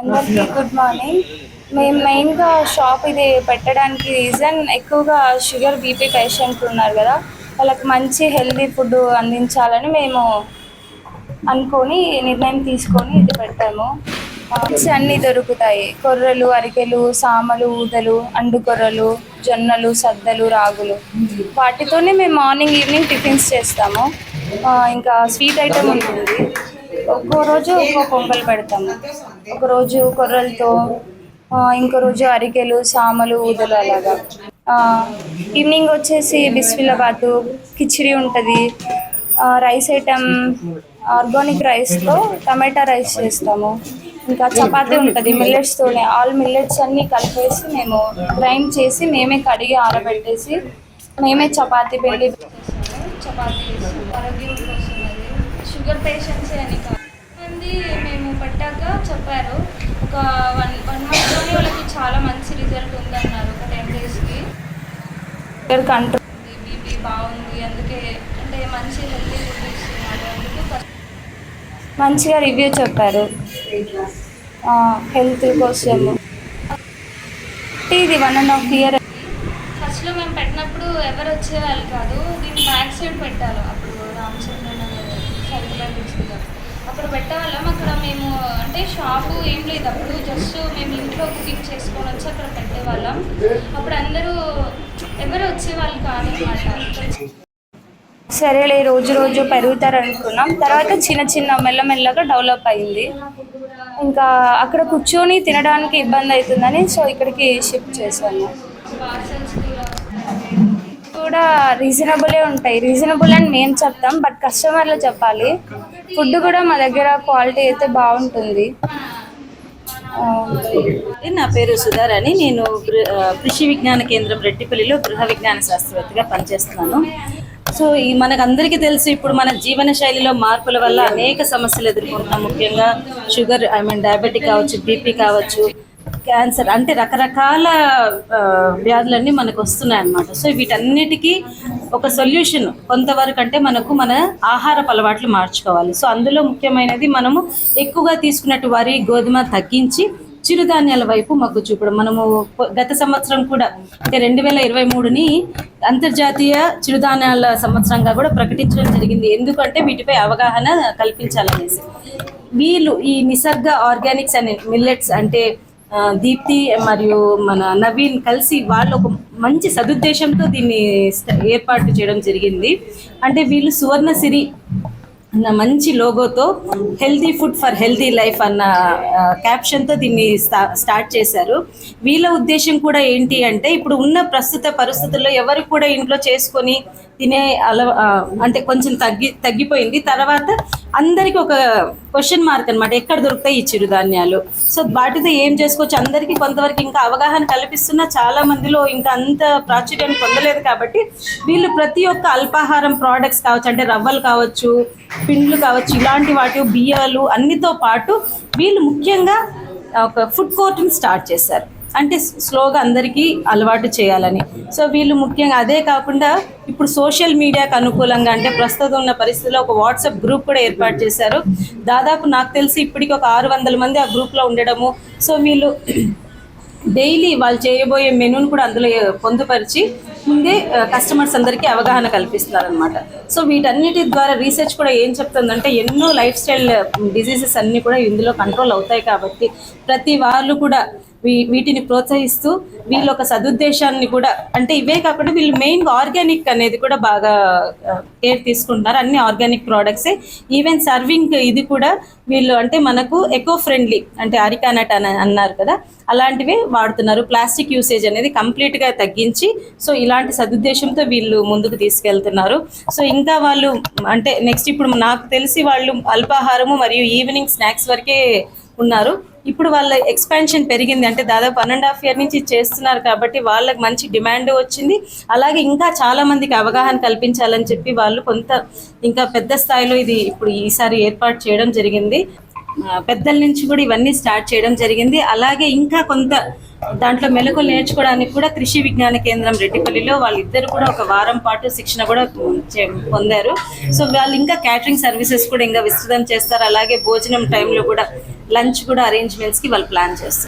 అందరికీ good morning మేము మెయిన్గా షాప్ ఇది పెట్టడానికి రీజన్ ఎక్కువగా షుగర్ బీపీ పేషెంట్లు ఉన్నారు కదా వాళ్ళకి మంచి హెల్దీ ఫుడ్ అందించాలని మేము అనుకొని నిర్ణయం తీసుకొని ఇది పెట్టాము. మంచి అన్నీ దొరుకుతాయి. కొర్రలు అరికెలు సామలు ఊదలు అండు కొర్రలు జొన్నలు సద్దలు రాగులు. వాటితోనే మేము మార్నింగ్ ఈవినింగ్ టిఫిన్స్ చేస్తాము. ఇంకా స్వీట్ ఐటమ్ ఉంటుంది. ఒక్కో రోజు ఒక్కో పొంగల్ పెడతాము ఒక రోజు కొర్రలతో ఇంకో రోజు అరికెలు సామలు ఊదలు అలాగా. ఈవినింగ్ వచ్చేసి బిస్మిలాబాతు కిచిడి ఉంటుంది. రైస్ ఐటమ్ ఆర్గానిక్ రైస్తో టమాటా రైస్ చేస్తాము. ఇంకా చపాతీ ఉంటుంది మిల్లెట్స్తోనే ఆల్ మిల్లెట్స్ అన్నీ కలిపేసి మేము గ్రైండ్ చేసి మేమే కడిగి ఆరబెట్టేసి మేమే చపాతి పిండి. చపాతీ ఆరోగ్యం షుగర్ పేషెంట్స్ అని కాదు. మంది మేము పెట్టాక చెప్పారు. ఒక వన్ వన్ మంత్లోనే వాళ్ళకి చాలా మంచి రిజల్ట్ ఉందన్నారు. ఒక టెన్ డేస్కి కంట్రోల్ బీపీ బాగుంది. అందుకే అంటే మంచి హెల్తీ ఫుడ్ ఇస్తున్నారు. అందుకు మంచిగా రివ్యూ చెప్పారు. హెల్త్ కోసం. ఇది వన్ అండ్ హాఫ్ ఇయర్ ఫస్ట్లో మేము పెట్టినప్పుడు ఎవరు వచ్చేవాళ్ళు కాదు. దీన్ని బ్యాక్ సైడ్ పెట్టాలి అప్పుడు రామచంద్ర నగర్ సర్కులర్ బ్రిడ్జ్లో అక్కడ పెట్టేవాళ్ళం అక్కడ అయితే షాపు ఏం లేదు. అప్పుడు జస్ట్ మేము ఇంట్లో కుకింగ్ చేసుకొని వచ్చి అక్కడ పెట్టేవాళ్ళం. అప్పుడు అందరూ ఎవరు వచ్చేవాళ్ళు కాదనమాట. సరేలే రోజు రోజు పెరుగుతారు అనుకున్నాం. తర్వాత చిన్న చిన్న మెల్లమెల్లగా డెవలప్ అయింది. ఇంకా అక్కడ కూర్చొని తినడానికి ఇబ్బంది అవుతుందని సో ఇక్కడికి షిఫ్ట్ చేశాను. కూడా రీజనబులే ఉంటాయి. రీజనబుల్ అని మేము చెప్తాం బట్ కస్టమర్లు చెప్పాలి. ఫుడ్ కూడా మా దగ్గర క్వాలిటీ అయితే బాగుంటుంది. నా పేరు సుధారాణి నేను కృషి విజ్ఞాన కేంద్రం రెడ్డిపల్లిలో గృహ విజ్ఞాన శాస్త్రవేత్తగా పనిచేస్తున్నాను. సో ఈ మనకందరికీ తెలుసు ఇప్పుడు మన జీవన శైలిలో మార్పుల వల్ల అనేక సమస్యలు ఎదుర్కొంటున్నాం. ముఖ్యంగా షుగర్ ఐ మీన్ డయాబెటిక్ కావచ్చు బీపీ కావచ్చు క్యాన్సర్ అంటే రకరకాల వ్యాధులన్నీ మనకు వస్తున్నాయి అన్నమాట. సో వీటన్నిటికీ ఒక సొల్యూషన్ కొంతవరకు అంటే మనకు మన ఆహార అలవాట్లు మార్చుకోవాలి. సో అందులో ముఖ్యమైనది మనము ఎక్కువగా తీసుకున్నట్టు వరి గోధుమ తగ్గించి చిరుధాన్యాల వైపు మొగ్గు చూపడం. మనము గత సంవత్సరం కూడా అంటే రెండు వేల ఇరవై మూడుని అంతర్జాతీయ చిరుధాన్యాల సంవత్సరంగా కూడా ప్రకటించడం జరిగింది. ఎందుకంటే వీటిపై అవగాహన కల్పించాలనేసి. వీళ్ళు ఈ నిసర్గ ఆర్గానిక్స్ అనే మిల్లెట్స్ అంటే దీప్తి మరియు మన నవీన్ కలిసి వాళ్ళు ఒక మంచి సదుద్దేశంతో దీన్ని ఏర్పాటు చేయడం జరిగింది. అంటే వీళ్ళు సువర్ణసిరి అన్న మంచి లోగోతో healthy food for healthy life అన్న క్యాప్షన్తో దీన్ని స్టా- స్టార్ట్ చేశారు. వీళ్ళ ఉద్దేశం కూడా ఏంటి అంటే ఇప్పుడు ఉన్న ప్రస్తుత పరిస్థితుల్లో ఎవరు కూడా ఇంట్లో చేసుకొని తినే అలవా అంటే కొంచెం తగ్గి తగ్గిపోయింది. తర్వాత అందరికీ ఒక క్వశ్చన్ మార్క్ అనమాట ఎక్కడ దొరుకుతాయి ఈ చిరుధాన్యాలు? సో వాటితో ఏం చేసుకోవచ్చు? అందరికీ కొంతవరకు ఇంకా అవగాహన కల్పిస్తున్న చాలా మందిలో ఇంకా అంత ప్రాచుర్యాన్ని పొందలేదు కాబట్టి వీళ్ళు ప్రతి ఒక్క అల్పాహారం ప్రోడక్ట్స్ కావచ్చు అంటే రవ్వలు కావచ్చు పిండ్లు కావచ్చు ఇలాంటి వాటి బియ్యాలు అన్నితో పాటు వీళ్ళు ముఖ్యంగా ఒక ఫుడ్ కోర్ట్ని స్టార్ట్ చేశారు. అంటే స్లోగా అందరికీ అలవాటు చేయాలని. సో వీళ్ళు ముఖ్యంగా అదే కాకుండా ఇప్పుడు సోషల్ మీడియాకు అనుకూలంగా అంటే ప్రస్తుతం ఉన్న పరిస్థితుల్లో ఒక వాట్సాప్ గ్రూప్ కూడా ఏర్పాటు చేశారు. దాదాపు నాకు తెలిసి ఇప్పటికి ఒక ఆరు వందల మంది ఆ గ్రూప్లో ఉండడము. సో వీళ్ళు డైలీ వాళ్ళు చేయబోయే మెనూను కూడా అందులో పొందుపరిచి ముందే కస్టమర్స్ అందరికీ అవగాహన కల్పిస్తున్నారనమాట సో వీటన్నిటి ద్వారా రీసెర్చ్ కూడా ఏం చెప్తుందంటే ఎన్నో లైఫ్ స్టైల్ డిసీజెస్ అన్నీ కూడా ఇందులో కంట్రోల్ అవుతాయి కాబట్టి ప్రతి వాళ్ళు కూడా వీటిని ప్రోత్సహిస్తూ వీళ్ళు ఒక సదుద్దేశాన్ని కూడా అంటే ఇవే కాకుండా వీళ్ళు మెయిన్గా ఆర్గానిక్ అనేది కూడా బాగా కేర్ తీసుకుంటున్నారు. అన్ని ఆర్గానిక్ ప్రోడక్ట్సే. ఈవెన్ సర్వింగ్ ఇది కూడా వీళ్ళు అంటే మనకు ఎకో ఫ్రెండ్లీ అంటే అరికానట్ అని అన్నారు కదా అలాంటివే వాడుతున్నారు. ప్లాస్టిక్ యూసేజ్ అనేది కంప్లీట్గా తగ్గించి సో ఇలాంటి సదుద్దేశంతో వీళ్ళు ముందుకు తీసుకెళ్తున్నారు. సో ఇంకా వాళ్ళు అంటే నెక్స్ట్ ఇప్పుడు నాకు తెలిసి వాళ్ళు అల్పాహారము మరియు ఈవినింగ్ స్నాక్స్ వరకే ఉన్నారు. ఇప్పుడు వాళ్ళ ఎక్స్పాన్షన్ పెరిగింది. అంటే దాదాపు వన్ అండ్ హాఫ్ ఇయర్ నుంచి చేస్తున్నారు కాబట్టి వాళ్ళకి మంచి డిమాండ్ వచ్చింది. అలాగే ఇంకా చాలా మందికి అవగాహన కల్పించాలని చెప్పి వాళ్ళు కొంత ఇంకా పెద్ద స్థాయిలో ఇది ఇప్పుడు ఈసారి ఏర్పాటు చేయడం జరిగింది. పెద్దల నుంచి కూడా ఇవన్నీ స్టార్ట్ చేయడం జరిగింది. అలాగే ఇంకా కొంత దాంట్లో మెలకు నేర్చుకోవడానికి కూడా కృషి విజ్ఞాన కేంద్రం రెడ్డిపల్లిలో వాళ్ళిద్దరు కూడా ఒక వారం పాటు శిక్షణ కూడా పొందారు. సో వాళ్ళు ఇంకా క్యాటరింగ్ సర్వీసెస్ కూడా ఇంకా విస్తృతం చేస్తారు. అలాగే భోజనం టైంలో కూడా లంచ్ కూడా అరేంజ్మెంట్స్కి వాళ్ళు ప్లాన్ చేస్తారు